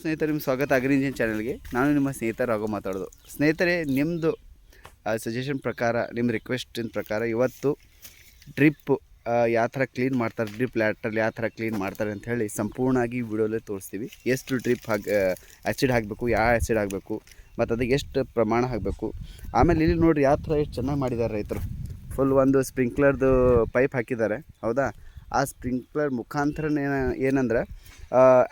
ಸ್ನೇಹಿತರೆ ನಿಮ್ಮ ಸ್ವಾಗತ. ಅಗ್ರಿ ಇಂಜಿನ್ ಚಾನಲ್ಗೆ ನಾನು ನಿಮ್ಮ ಸ್ನೇಹಿತ ರಾಘು ಮಾತಾಡೋದು. ಸ್ನೇಹಿತರೆ ನಿಮ್ಮದು ಸಜೆಷನ್ ಪ್ರಕಾರ, ನಿಮ್ಮ ರಿಕ್ವೆಸ್ಟಿನ ಪ್ರಕಾರ ಇವತ್ತು ಡ್ರಿಪ್ ಯಾವ ಥರ ಕ್ಲೀನ್ ಮಾಡ್ತಾರೆ ಡ್ರಿಪ್ ಲ್ಯಾಟ್ರಲ್ಲಿ ಯಾವ ಥರ ಕ್ಲೀನ್ ಮಾಡ್ತಾರೆ ಅಂತ ಹೇಳಿ ಸಂಪೂರ್ಣವಾಗಿ ವಿಡಿಯೋಲೇ ತೋರಿಸ್ತೀವಿ. ಎಷ್ಟು ಡ್ರಿಪ್ ಹಾಕಿ ಆ್ಯಸಿಡ್ ಹಾಕಬೇಕು, ಯಾವ ಆ್ಯಸಿಡ್ ಹಾಕಬೇಕು, ಮತ್ತು ಅದಕ್ಕೆ ಎಷ್ಟು ಪ್ರಮಾಣ ಹಾಕಬೇಕು. ಆಮೇಲೆ ಇಲ್ಲಿ ನೋಡಿರಿ, ಯಾವ ಥರ ಎಷ್ಟು ಚೆನ್ನಾಗಿ ಮಾಡಿದ್ದಾರೆ ರೈತರು. ಫುಲ್ ಒಂದು ಸ್ಪ್ರಿಂಕ್ಲರ್ದು ಪೈಪ್ ಹಾಕಿದ್ದಾರೆ. ಹೌದಾ? ಆ ಸ್ಪ್ರಿಂಕ್ಲರ್ ಮುಖಾಂತರ ಏನಂದ್ರೆ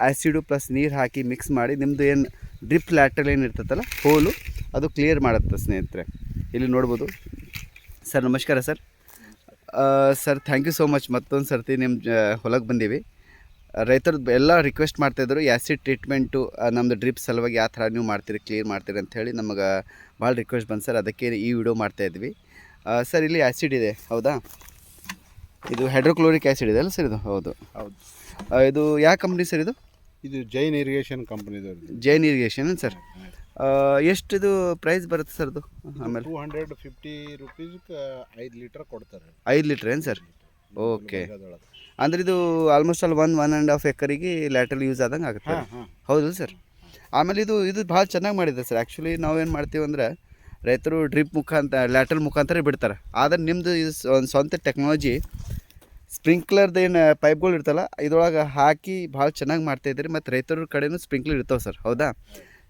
ಆ್ಯಸಿಡು ಪ್ಲಸ್ ನೀರು ಹಾಕಿ ಮಿಕ್ಸ್ ಮಾಡಿ ನಿಮ್ಮದು ಏನು ಡ್ರಿಪ್ ಲ್ಯಾಟ್ರಲ್ ಏನು ಇರ್ತೈತಲ್ಲ, ಹೋಲು, ಅದು ಕ್ಲಿಯರ್ ಮಾಡುತ್ತೆ ಸ್ನೇಹಿತರೆ. ಇಲ್ಲಿ ನೋಡ್ಬೋದು. ಸರ್, ನಮಸ್ಕಾರ sir. Sir thank you so much ಮತ್ತೊಂದು ಸರ್ತಿ ನಿಮ್ಮ ಹೊಲಕ್ಕೆ ಬಂದೀವಿ. ರೈತರು ಎಲ್ಲ ರಿಕ್ವೆಸ್ಟ್ ಮಾಡ್ತಾಯಿದ್ರು ಆ್ಯಸಿಡ್ ಟ್ರೀಟ್ಮೆಂಟು ನಮ್ಮದು ಡ್ರಿಪ್ ಸಲುವಾಗಿ ಆ ಥರ ನೀವು ಮಾಡ್ತೀರಿ ಕ್ಲಿಯರ್ ಮಾಡ್ತೀರಿ ಅಂಥೇಳಿ ನಮಗೆ ಭಾಳ ರಿಕ್ವೆಸ್ಟ್ ಬಂದು ಸರ್. ಅದಕ್ಕೆ ಈ ವಿಡಿಯೋ ಮಾಡ್ತಾಯಿದ್ವಿ ಸರ್, ಇಲ್ಲಿ ಆ್ಯಸಿಡ್ ಇದೆ, ಹೌದಾ? ಇದು ಹೈಡ್ರೋಕ್ಲೋರಿಕ್ ಆ್ಯಸಿಡ್ ಇದೆ ಅಲ್ಲ ಸರ್ ಇದು? ಹೌದು. ಹೌದು. ಆ, ಇದು ಯಾವ ಕಂಪ್ನಿ ಸರ್ ಇದು? ಇದು ಜೈನ್ ಇರಿಗೇಷನ್ ಕಂಪನಿದವ್ರದ್ದು ಜೈನ್ ಇರಿಗೇಷನ್ ಸರ್ ಎಷ್ಟಿದು ಪ್ರೈಸ್ ಬರುತ್ತೆ ಸರ್ ಅದು ಆಮೇಲೆ? ಟೂ ಹಂಡ್ರೆಡ್ ಫಿಫ್ಟಿ ರುಪೀಸ್ಗೆ ಐದು ಲೀಟರ್ ಕೊಡ್ತಾರೆ. ಐದು ಲೀಟ್ರ್ ಏನು ಸರ್ ಓಕೆ ಅದ್ರೊಳಗೆ. ಅಂದ್ರೆ ಇದು almost all one one and half ಎಕರಿಗೆ lateral use ಆದಂಗೆ ಆಗುತ್ತೆ ಹೌದು ಸರ್ ಆಮೇಲೆ ಇದು ಇದು ಭಾಳ ಚೆನ್ನಾಗಿ ಮಾಡಿದೆ ಸರ್ ಆ್ಯಕ್ಚುಲಿ ನಾವೇನು ಮಾಡ್ತೀವಿ ಅಂದರೆ ರೈತರು ಡ್ರಿಪ್ ಮುಖಾಂತರ ಲ್ಯಾಟ್ರಲ್ ಮುಖಾಂತರ ಬಿಡ್ತಾರೆ. ಆದರೆ ನಿಮ್ಮದು ಇದು ಒಂದು ಸ್ವಂತ ಟೆಕ್ನಾಲಜಿ ಸ್ಪ್ರಿಂಕ್ಲರ್ದು ಏನು ಪೈಪ್ಗಳು ಇರ್ತಲ್ಲ ಇದ್ರೊಳಗೆ ಹಾಕಿ ಭಾಳ ಚೆನ್ನಾಗಿ ಮಾಡ್ತಾಯಿದ್ರಿ ಮತ್ತು ರೈತರ ಕಡೆನೂ ಸ್ಪ್ರಿಂಕ್ಲರ್ ಇರ್ತಾವೆ ಸರ್ ಹೌದಾ?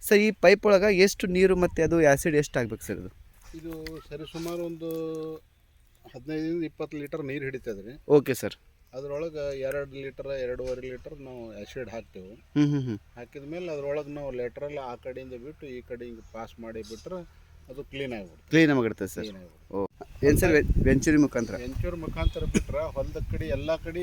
ಸರ್ ಈ ಪೈಪ್ ಒಳಗೆ ಎಷ್ಟು ನೀರು ಮತ್ತು ಅದು ಆ್ಯಸಿಡ್ ಎಷ್ಟು ಆಗ್ಬೇಕು ಸರ್ ಇದು? ಇದು ಸರಿಸುಮಾರು ಒಂದು ಹದಿನೈದರಿಂದ ಇಪ್ಪತ್ತು ಲೀಟರ್ ನೀರು ಹಿಡಿತದೆ ರೀ ಓಕೆ ಸರ್. ಅದರೊಳಗೆ ಎರಡು ಲೀಟರ್ ಎರಡೂವರೆ ಲೀಟರ್ ನಾವು ಆ್ಯಸಿಡ್ ಹಾಕ್ತೇವೆ. ಹ್ಞೂ ಹ್ಞೂ ಹ್ಞೂ ಹಾಕಿದ ಮೇಲೆ ಅದ್ರೊಳಗೆ ನಾವು ಲೆಟ್ರಲ್ಲಿ ಆ ಕಡೆಯಿಂದ ಬಿಟ್ಟು ಈ ಕಡೆ ಹಿಂಗೆ ಪಾಸ್ ಮಾಡಿ ಬಿಟ್ರೆ ಅದು ಕ್ಲೀನ್ ಆಗಿಬಿಡುತ್ತೆ. ಕ್ಲೀನ್ ಆಗಿಬಿಡುತ್ತೆ ಸರ್ ಕ್ಲೀನ್ ಆಗಿಬಿಡುತ್ತೆ. ಓ ಏನು ಸರ್ ವೆಂಚೂರಿ ಮುಖಾಂತರ? ವೆಂಚೂರ್ ಮುಖಾಂತರ ಬಿಟ್ರೆ ಹೊಲದ ಕಡೆ ಎಲ್ಲ ಕಡೆ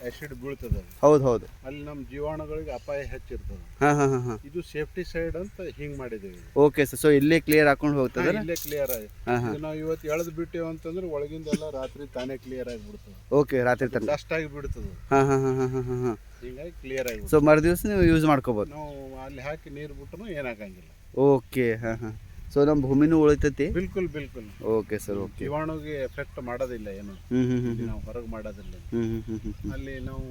ಆ್ಯಸಿಡ್ ಬೀಳ್ತದೆ ಅದು. ಹೌದು ಹೌದು. ಅಲ್ಲಿ ನಮ್ಮ ಜೀವಾಣುಗಳಿಗೆ ಅಪಾಯ ಹೆಚ್ಚಿರ್ತದೆ ಹಾಂ ಹಾಂ ಹಾಂ ಹಾಂ. ಇದು ಸೇಫ್ಟಿ ಸೈಡ್ ಅಂತ ಹಿಂಗೆ ಮಾಡಿದ್ದೀವಿ. ಓಕೆ ಸರ್ ಸೊ ಇಲ್ಲೇ ಕ್ಲಿಯರ್ ಹಾಕೊಂಡು ಹೋಗ್ತದೆ? ಇಲ್ಲೇ ಕ್ಲಿಯರ್ ಆಗಿ. ಹಾಂ ಹಾಂ. ಇದು ನಾವು ಇವತ್ತು ಎಳೆದು ಬಿಟ್ಟೇವು ಅಂತಂದ್ರೆ ಒಳಗಿಂದೆಲ್ಲ ರಾತ್ರಿ ತಾನೇ ಕ್ಲಿಯರ್ ಆಗಿಬಿಡ್ತದೆ ಓಕೆ ರಾತ್ರಿ ತನಕ ಡಸ್ಟ್ ಆಗಿ ಬಿಡ್ತದೆ ಹಾಂ ಹಾಂ ಹಾಂ ಹಾಂ ಹಾಂ ಹಿಂಗಾಗಿ ಕ್ಲಿಯರ್ ಆಗಿ ಸೊ ಮರು ದಿವಸ ನೀವು ಯೂಸ್ ಮಾಡ್ಕೋಬೋದು. ನಾವು ಅಲ್ಲಿ ಹಾಕಿ ನೀರು ಬಿಟ್ರು ಏನಾಗಂಗಿಲ್ಲ ಓಕೆ ಹಾಂ ಹಾಂ. ಸೊ ನಮ್ಮ ಭೂಮಿನೂ ಉಳಿತೈತಿ? ಬಿಲ್ಕುಲ್ ಬಿಲ್ಕುಲ್. ಓಕೆ ಸರ್ ಓಕೆ ಜೀವಾಣುಗೆ ಎಫೆಕ್ಟ್ ಮಾಡೋದಿಲ್ಲ ಏನು? ನಾವು ಹೊರಗೆ ಮಾಡೋದಿಲ್ಲ. ಅಲ್ಲಿ ನಾವು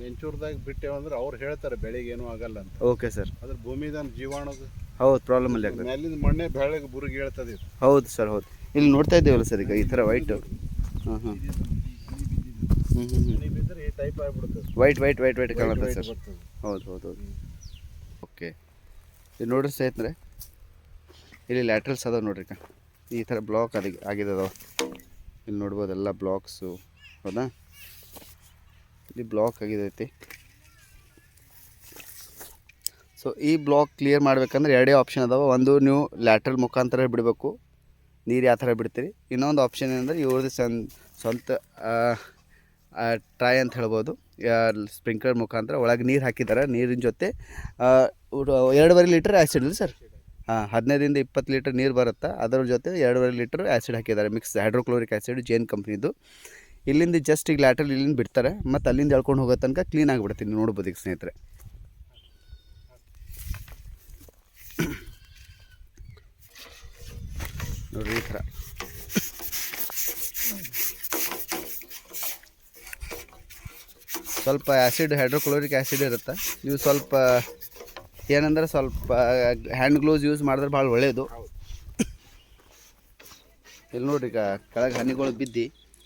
ವೆಂಚೂರ್ದಾಗ ಬಿಟ್ಟೇವೆ ಅಂದ್ರೆ ಅವ್ರು ಹೇಳ್ತಾರೆ ಬೆಳಿಗ್ಗೆ ಏನೂ ಆಗಲ್ಲ ಅಂತ. ಓಕೆ ಸರ್ ಅದ್ರ ಭೂಮಿದ ಜೀವಾಣುಗೆ ಹೌದು ಪ್ರಾಬ್ಲಮ್ ಅಲ್ಲಿ ಆಗ್ತದೆ. ಮೇಲಿಂದ ಮಣ್ಣೆ ಬೆಳಗ್ಗೆ ಬುರುಗಿ ಹೇಳ್ತದೆ ಹೌದು ಸರ್ ಹೌದು. ಇಲ್ಲಿ ನೋಡ್ತಾ ಇದ್ದೇವಲ್ಲ ಸರ್ ಈಗ ಈ ಥರ ವೈಟ್ ಹಾಂ ಹಾಂ ವೈಟ್ ವೈಟ್ ವೈಟ್ ವೈಟ್ ಕಾಣುತ್ತೆ ಸರ್ ಹೌದು ಹೌದು ಹೌದು. ಓಕೆ ಇದು ನೋಡ್ರಿ ಸ್ನೇಹಿತರೆ ಇಲ್ಲಿ ಲ್ಯಾಟ್ರಲ್ಸ್ ಅದಾವೆ ನೋಡ್ರಿ ಈ ಥರ ಬ್ಲಾಕ್ ಅದ ಆಗಿದ್ದಾವೆ. ಇಲ್ಲಿ ನೋಡ್ಬೋದು ಎಲ್ಲ ಬ್ಲಾಕ್ಸು ಹೌದಾ? ಇಲ್ಲಿ ಬ್ಲಾಕ್ ಆಗಿದೈತಿ. ಸೊ ಈ ಬ್ಲಾಕ್ ಕ್ಲಿಯರ್ ಮಾಡ್ಬೇಕಂದ್ರೆ ಎರಡೇ ಆಪ್ಷನ್ ಅದಾವೆ. ಒಂದು ನೀವು ಲ್ಯಾಟ್ರಲ್ ಮುಖಾಂತರ ಬಿಡಬೇಕು. ನೀರು ಯಾವ ಥರ ಬಿಡ್ತೀರಿ? ಇನ್ನೊಂದು ಆಪ್ಷನ್ ಏನಂದ್ರೆ ಇವ್ರದ್ದು ಸನ್, ಸ್ವಂತ ಟ್ರೈ ಅಂತ ಹೇಳ್ಬೋದು. ಸ್ಪ್ರಿಂಕ್ಲರ್ ಮುಖಾಂತರ ಒಳಗೆ ನೀರು ಹಾಕಿದ್ದಾರೆ ನೀರಿನ ಜೊತೆ ಎರಡೂವರೆ ಲೀಟ್ರ್ ಆ್ಯಸಿಡ್ ಸರ್. ಹಾಂ, ಹದಿನೈದರಿಂದ ಇಪ್ಪತ್ತು ಲೀಟರ್ ನೀರು ಬರುತ್ತೆ? ಅದರ ಜೊತೆ ಎರಡೂವರೆ ಲೀಟರ್ ಆ್ಯಸಿಡ್ ಹಾಕಿದ್ದಾರೆ. ಮಿಕ್ಸ್ ಹೈಡ್ರೋಕ್ಲೋರಿಕ್ ಆ್ಯಸಿಡ್ ಜೇನ್ ಕಂಪ್ನಿದು. ಇಲ್ಲಿಂದ ಜಸ್ಟ್ ಈಗ ಲ್ಯಾಟ್ರಲ್ ಇಲ್ಲಿಂದ ಬಿಡ್ತಾರೆ. ಮತ್ತು ಅಲ್ಲಿಂದ ಎಳ್ಕೊಂಡು ಹೋಗೋ ತನಕ ಕ್ಲೀನ್ ಆಗಿಬಿಡ್ತೀನಿ ನೋಡ್ಬೋದು ಈಗ ಸ್ನೇಹಿತರೆ. ನೋಡಿರಿ ಈ ಥರ. ಸ್ವಲ್ಪ ಆ್ಯಸಿಡ್ ಹೈಡ್ರೋಕ್ಲೋರಿಕ್ ಆ್ಯಸಿಡ್ ಇರುತ್ತೆ? ನೀವು ಸ್ವಲ್ಪ ಏನಂದ್ರೆ ಸ್ವಲ್ಪ ಹ್ಯಾಂಡ್ ಗ್ಲೌಸ್ ಯೂಸ್ ಮಾಡಿದ್ರೆ ಭಾಳ ಒಳ್ಳೆಯದು ಇಲ್ಲಿ ನೋಡ್ರಿ ಈಗ ಕೆಳಗೆ ಹನಿಗಳು ಬಿದ್ದು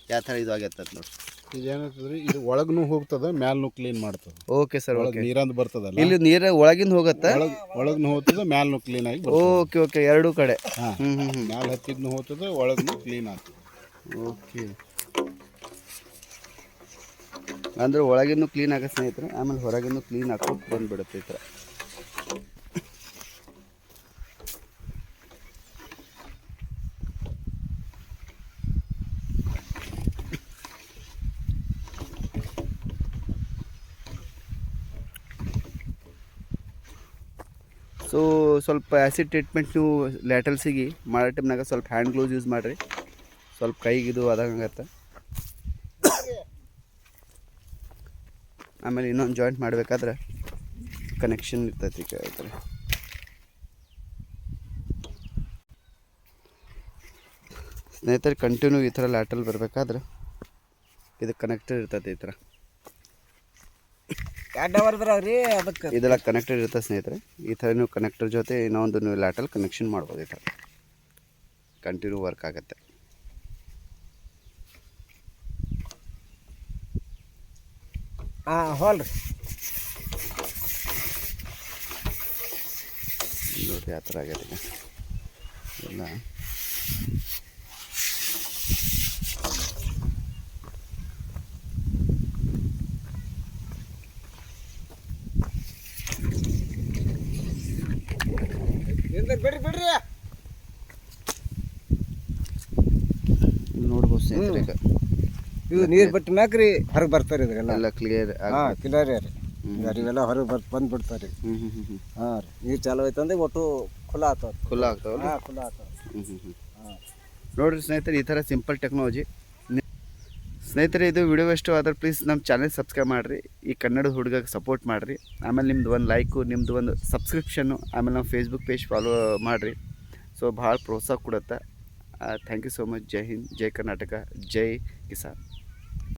ಯಾವ ಥರ ಇದು ಆಗ್ಯತ್ತ ನೋಡಿ ಇದೇನಾಗ್ತದ್ರಿ ಇದು ಒಳಗೂ ಹೋಗ್ತದ ಮ್ಯಾಲ್ನು ಕ್ಲೀನ್ ಮಾಡ್ತದ. ಓಕೆ ಸರ್ ಒಳಗೆ ನೀರಂದು ಬರ್ತದಲ್ಲ? ಇಲ್ಲಿ ನೀರು ಒಳಗಿಂದ ಹೋಗುತ್ತೆ? ಒಳಗ್ ಒಳಗ್ನು ಹೋಗ್ತದ ಮ್ಯಾಲ್ನು ಕ್ಲೀನ್ ಆಗಿ ಓಕೆ ಓಕೆ ಎರಡೂ ಕಡೆ. ಹಾಂ. ಹ್ಞೂ ಮ್ಯಾಲ್ ಹತ್ತಿದ್ನು ಹೋಗ್ತದ ಒಳಗ್ನು ಕ್ಲೀನ್ ಆಗ್ತದೆ. ಓಕೆ ಅಂದ್ರೆ ಒಳಗಿನ್ನೂ ಕ್ಲೀನ್ ಆಗೋ ಸ್ನೇಹಿತರೆ ಆಮೇಲೆ ಹೊರಗಿನ್ನೂ ಕ್ಲೀನ್ ಹಾಕೋದು ಬಂದ್ಬಿಡುತ್ತೆ ಈ ಥರ. ಸೊ ಸ್ವಲ್ಪ ಆ್ಯಸಿಡ್ ಟ್ರೀಟ್ಮೆಂಟ್ ನೀವು ಲ್ಯಾಟಲ್ಸಿಗೆ ಮಾಡೋ ಟೈಮ್ನಾಗ ಸ್ವಲ್ಪ ಹ್ಯಾಂಡ್ ಗ್ಲೌಸ್ ಯೂಸ್ ಮಾಡಿರಿ. ಸ್ವಲ್ಪ ಕೈಗೆ ಇದು ಆದಾಗತ್ತೆ ಆಮೇಲೆ ಇನ್ನೊಂದು ಜಾಯಿಂಟ್ ಮಾಡಬೇಕಾದ್ರೆ ಕನೆಕ್ಷನ್ ಇರ್ತೈತಿ ಕೇಳ್ತಾರೆ ಸ್ನೇಹಿತರೆ ಕಂಟಿನ್ಯೂ ಈ ಥರ ಲ್ಯಾಟಲ್ ಬರಬೇಕಾದ್ರೆ ಇದು ಕನೆಕ್ಟೆಡ್ ಇರ್ತೈತಿ ಈ ಥರ. ಅದಕ್ಕೆ ಇದೆಲ್ಲ ಕನೆಕ್ಟೆಡ್ ಇರುತ್ತೆ ಸ್ನೇಹಿತರೆ. ಈ ಥರ ನೀವು ಕನೆಕ್ಟರ್ ಜೊತೆ ಇನ್ನೊಂದು ನೀವು ಲ್ಯಾಟಲ್ ಕನೆಕ್ಷನ್ ಮಾಡ್ಬೋದು ಈ ಥರ. ಕಂಟಿನ್ಯೂ ವರ್ಕ್ ಆಗುತ್ತೆ. ಹಾಂ ಹೋಲ್ರಿ. ನೋಡಿರಿ ಆ ಥರ ಆಗ್ಯದ ಎಲ್ಲ ಬಿಡ್ರಿ ಬಿಡ್ರಿ. ನೋಡ್ಬೋದು ಸ್ನೇಹಿತರೆ ಈಗ. ಇವು ನೀರು ಬಿಟ್ಟ ಮ್ಯಾಕ್ರಿ ಹೊರಗೆ ಬರ್ತಾರೆ ಇದ್ರೆಲ್ಲ ಎಲ್ಲ ಕ್ಲಿಯರ್ ಹಾಂ ಕ್ಲಿಯರ್ ರೀ. ಇವೆಲ್ಲ ಹೊರಗೆ ಬರ್ ಬಂದು ಬಿಡ್ತಾರೆ ಹಾಂ ರೀ. ನೀರು ಚಾಲು ಐತಂದ್ರೆ ಒಟ್ಟು ಖುಲ್ಲ ಆಗ್ತಾವ ಖುಲ್ಲ ಆಗ್ತಾವ ಹಾಂ ಖುಲ್ಲ ಆಗ್ತಾವ ನೋಡಿರಿ ಸ್ನೇಹಿತರೆ ಈ ಥರ ಸಿಂಪಲ್ ಟೆಕ್ನಾಲಜಿ ಸ್ನೇಹಿತರೆ, ಇದು ವಿಡಿಯೋ ಎಷ್ಟು ಆದರೆ ಪ್ಲೀಸ್ ನಮ್ಮ ಚಾನೆಲ್ ಸಬ್ಸ್ಕ್ರೈಬ್ ಮಾಡಿರಿ. ಈ ಕನ್ನಡದ ಹುಡುಗಕ್ಕೆ ಸಪೋರ್ಟ್ ಮಾಡಿರಿ. ಆಮೇಲೆ ನಿಮ್ಮದು ಒಂದು ಲೈಕು ನಿಮ್ಮದು ಒಂದು ಸಬ್ಸ್ಕ್ರಿಪ್ಷನ್ನು ಆಮೇಲೆ ನಮ್ಮ ಫೇಸ್ಬುಕ್ ಪೇಜ್ ಫಾಲೋ ಮಾಡಿರಿ. ಸೊ ಭಾಳ ಪ್ರೋತ್ಸಾಹ ಕೊಡುತ್ತೆ. ಥ್ಯಾಂಕ್ ಯು ಸೋ ಮಚ್ ಜೈ ಹಿಂದ್ ಜೈ ಕರ್ನಾಟಕ ಜೈ ಕಿಸಾನ್